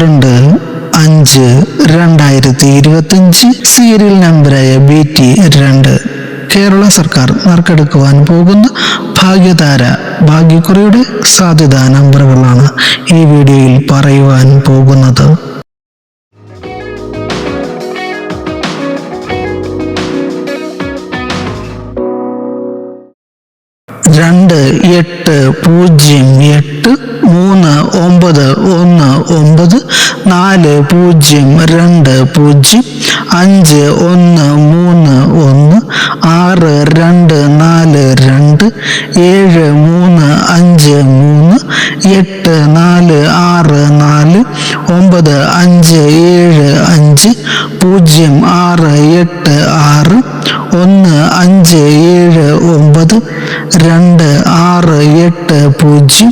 പന്ത്രണ്ട് അഞ്ച് രണ്ടായിരത്തി ഇരുപത്തിയഞ്ച് സീരിയൽ നമ്പറായ ബി ടി രണ്ട്. കേരള സർക്കാർ നറുക്കെടുക്കുവാൻ പോകുന്ന ഭാഗ്യതാര ഭാഗ്യക്കുറിയുടെ സാധ്യതാ നമ്പറുകളാണ് ഈ വീഡിയോയിൽ പറയുവാൻ പോകുന്നത്. എട്ട് പൂജ്യം എട്ട് മൂന്ന് ഒമ്പത് ഒന്ന് ഒമ്പത് നാല് പൂജ്യം രണ്ട് പൂജ്യം അഞ്ച് ഒന്ന് മൂന്ന് ഒന്ന് ആറ് രണ്ട് നാല് രണ്ട് ഏഴ് മൂന്ന് അഞ്ച് മൂന്ന് എട്ട് നാല് ആറ് നാല് ഒമ്പത് അഞ്ച് ഏഴ് അഞ്ച് പൂജ്യം ആറ് എട്ട് ആറ് ഒന്ന് അഞ്ച് ഏഴ് ഒമ്പത് രണ്ട് ആറ് എട്ട് പൂജ്യം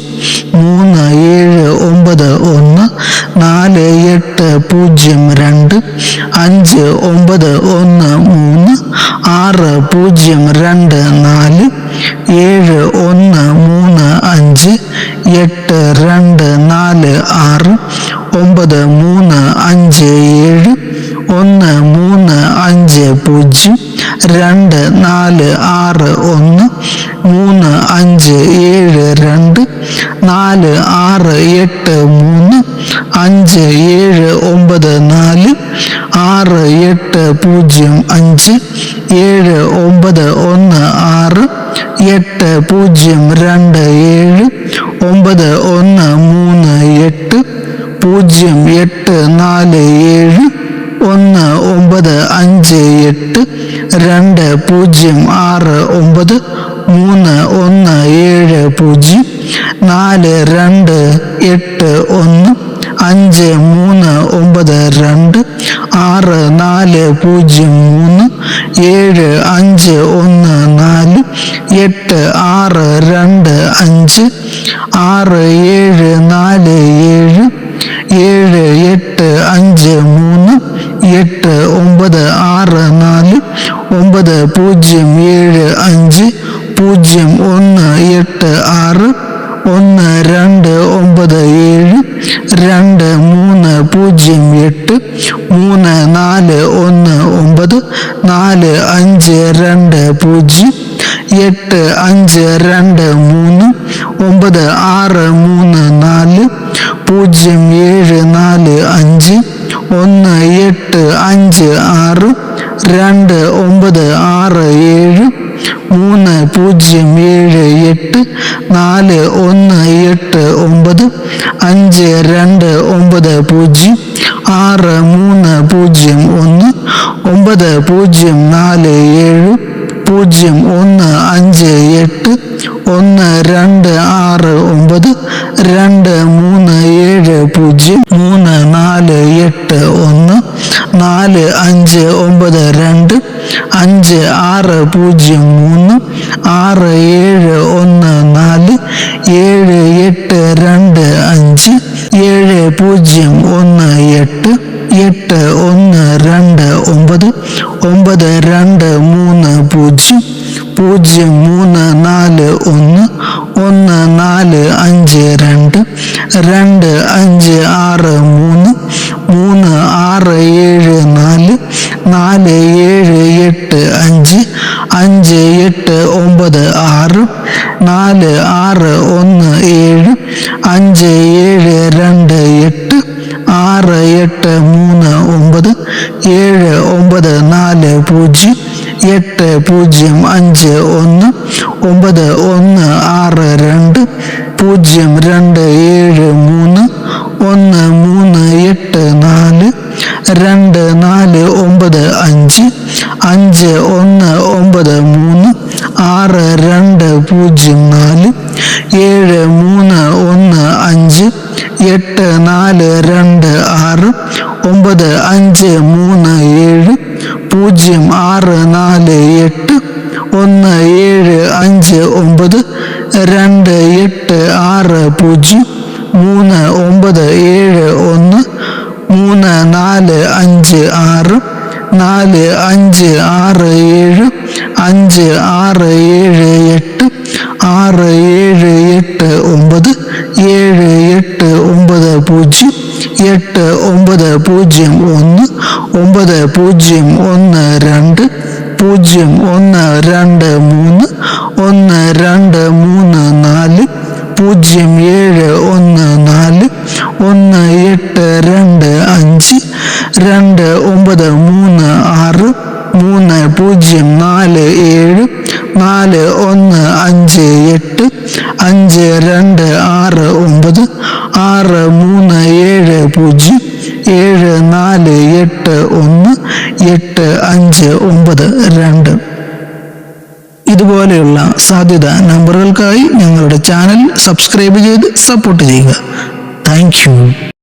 മൂന്ന് ഏഴ് ഒമ്പത് ഒന്ന് നാല് എട്ട് പൂജ്യം രണ്ട് അഞ്ച് ഒമ്പത് ഒന്ന് മൂന്ന് ആറ് പൂജ്യം രണ്ട് നാല് ഏഴ് ഒന്ന് മൂന്ന് അഞ്ച് എട്ട് രണ്ട് നാല് ആറ് ഒമ്പത് മൂന്ന് അഞ്ച് ഏഴ് ഒന്ന് മൂന്ന് അഞ്ച് പൂജ്യം രണ്ട് നാല് ആറ് ഒന്ന് മൂന്ന് അഞ്ച് ഏഴ് രണ്ട് നാല് ആറ് എട്ട് മൂന്ന് അഞ്ച് ഏഴ് ഒമ്പത് നാല് ആറ് എട്ട് പൂജ്യം അഞ്ച് ഏഴ് ഒമ്പത് ഒന്ന് ആറ് എട്ട് പൂജ്യം രണ്ട് ഏഴ് ഒമ്പത് ഒന്ന് മൂന്ന് എട്ട് പൂജ്യം എട്ട് നാല് ഏഴ് ഒന്ന് ഒമ്പത് അഞ്ച് എട്ട് രണ്ട് പൂജ്യം ആറ് ഒമ്പത് മൂന്ന് ഒന്ന് ഏഴ് പൂജ്യം നാല് രണ്ട് എട്ട് ഒന്ന് അഞ്ച് മൂന്ന് ഒമ്പത് രണ്ട് ആറ് നാല് പൂജ്യം മൂന്ന് ഏഴ് അഞ്ച് ഒന്ന് നാല് എട്ട് ആറ് രണ്ട് അഞ്ച് ആറ് ഏഴ് നാല് ഏഴ് ഏഴ് എട്ട് അഞ്ച് മൂന്ന് എട്ട് ഒമ്പത് ആറ് നാല് ഒമ്പത് പൂജ്യം ഏഴ് അഞ്ച് പൂജ്യം ഒന്ന് എട്ട് ആറ് ഒന്ന് രണ്ട് ഒമ്പത് ഏഴ് രണ്ട് മൂന്ന് പൂജ്യം എട്ട് മൂന്ന് നാല് ഒന്ന് ഒമ്പത് നാല് അഞ്ച് രണ്ട് പൂജ്യം എട്ട് അഞ്ച് രണ്ട് മൂന്ന് ഒമ്പത് ആറ് മൂന്ന് നാല് പൂജ്യം ഏഴ് നാല് അഞ്ച് ഒന്ന് എട്ട് അഞ്ച് ആറ് രണ്ട് ഒമ്പത് ആറ് ഏഴ് മൂന്ന് പൂജ്യം ഏഴ് എട്ട് നാല് ഒന്ന് എട്ട് ഒമ്പത് അഞ്ച് രണ്ട് ഒമ്പത് പൂജ്യം ആറ് മൂന്ന് പൂജ്യം ഒന്ന് ഒമ്പത് പൂജ്യം നാല് ഏഴ് പൂജ്യം ഒന്ന് അഞ്ച് എട്ട് ഒന്ന് രണ്ട് ആറ് ഒമ്പത് രണ്ട് മൂന്ന് ഏഴ് പൂജ്യം മൂന്ന് നാല് എട്ട് ഒന്ന് നാല് അഞ്ച് ഒമ്പത് രണ്ട് അഞ്ച് ആറ് പൂജ്യം മൂന്ന് ആറ് ഏഴ് ഒന്ന് നാല് ഏഴ് എട്ട് രണ്ട് അഞ്ച് ഏഴ് പൂജ്യം ഒന്ന് എട്ട് എട്ട് ഒന്ന് രണ്ട് ഒമ്പത് ഒമ്പത് രണ്ട് മൂന്ന് പൂജ്യം. പൂജ്യം മൂന്ന് നാല് ഒന്ന് ഒന്ന് നാല് അഞ്ച് രണ്ട് രണ്ട് അഞ്ച് ആറ് മൂന്ന് മൂന്ന് ആറ് ഏഴ് നാല് നാല് ഏഴ് എട്ട് അഞ്ച് അഞ്ച് എട്ട് ഒമ്പത് ആറ് നാല് ആറ് ഒന്ന് ഏഴ് അഞ്ച് ഏഴ് രണ്ട് എട്ട് ആറ് എട്ട് മൂന്ന് ഒമ്പത് ഏഴ് ഒമ്പത് നാല് പൂജ്യം എട്ട് പൂജ്യം അഞ്ച് ഒന്ന് ഒമ്പത് ഒന്ന് ആറ് രണ്ട് പൂജ്യം രണ്ട് ഏഴ് മൂന്ന് ഒന്ന് മൂന്ന് എട്ട് നാല് രണ്ട് നാല് ഒമ്പത് അഞ്ച് അഞ്ച് ഒന്ന് ഒമ്പത് മൂന്ന് ആറ് രണ്ട് പൂജ്യം നാല് ഏഴ് മൂന്ന് ഒന്ന് അഞ്ച് എട്ട് നാല് രണ്ട് ആറ് ഒമ്പത് അഞ്ച് മൂന്ന് ഏഴ് പൂജ്യം ആറ് നാല് എട്ട് ഒന്ന് ഏഴ് അഞ്ച് ഒമ്പത് രണ്ട് എട്ട് ആറ് പൂജ്യം മൂന്ന് ഒമ്പത് ഏഴ് ഒന്ന് മൂന്ന് നാല് അഞ്ച് ആറ് നാല് അഞ്ച് ആറ് ഏഴ് അഞ്ച് ആറ് ഏഴ് എട്ട് ആറ് ഏഴ് എട്ട് ഒമ്പത് ഏഴ് എട്ട് ഒമ്പത് പൂജ്യം എട്ട് ഒമ്പത് പൂജ്യം ഒന്ന് ഒമ്പത് പൂജ്യം ഒന്ന് രണ്ട് പൂജ്യം ഒന്ന് രണ്ട് മൂന്ന് ഒന്ന് രണ്ട് മൂന്ന് നാല് പൂജ്യം ഏഴ് ഒന്ന് നാല് ഒന്ന് എട്ട് രണ്ട് അഞ്ച് രണ്ട് ഒമ്പത് മൂന്ന് ആറ് മൂന്ന് പൂജ്യം നാല് ഏഴ് നാല് ഒന്ന് അഞ്ച് എട്ട് അഞ്ച് രണ്ട് ആറ് ഒമ്പത് ആറ് മൂന്ന് ഏഴ് പൂജ്യം ഏഴ് നാല് എട്ട് ഒന്ന് എട്ട് അഞ്ച് ഒമ്പത് രണ്ട്. ഇതുപോലെയുള്ള സാധ്യത നമ്പറുകൾക്കായി ഞങ്ങളുടെ ചാനൽ സബ്സ്ക്രൈബ് ചെയ്ത് സപ്പോർട്ട് ചെയ്യുക. താങ്ക്